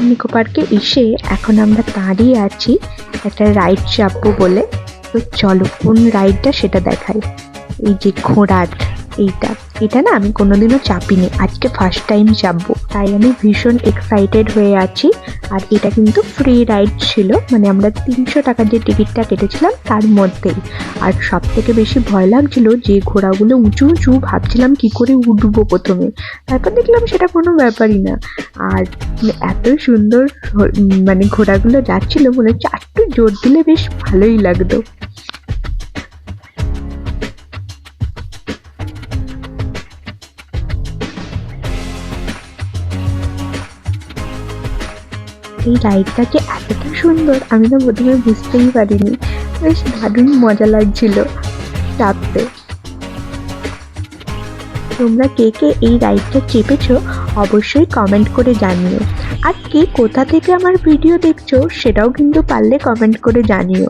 নিকো পার্কে এসে এখন আমরা দাঁড়িয়ে আছি একটা রাইড চাপবো বলে। তো চলো, কোন রাইডটা সেটা দেখাই। এই যে ঘোড়ার, এইটা। এটা না আমি কোনোদিনও চাপিনি। আজকে ফার্স্ট টাইম চাপবো। তাই আমি ভীষণ এক্সাইটেড হয়ে আছি। আর এটা কিন্তু ফ্রি রাইড ছিল। মানে আমরা তিনশো টাকার যে টিকিটটা কেটেছিলাম, তার মধ্যেই। আর সব থেকে বেশি ভয় লাগছিল যে ঘোড়াগুলো উঁচু উঁচু। ভাবছিলাম কি করে উঠবো প্রথমে। তারপর দেখলাম সেটা কোনো ব্যাপারই না। আর মানে এত সুন্দর মানে ঘোড়াগুলো যাচ্ছিল মনে হচ্ছে একটু জোর দিলে বেশ ভালোই লাগতো। এই রাইডটা যে এতটা সুন্দর, আমি তো প্রথমে বুঝতেই পারিনি। বেশ দারুণ মজা লাগছিল। চাপতে। তোমরা কে কে এই রাইডটা চেপেছো অবশ্যই কমেন্ট করে জানিও। আর কে কোথা থেকে আমার ভিডিও দেখছ সেটাও কিন্তু পারলে কমেন্ট করে জানিও।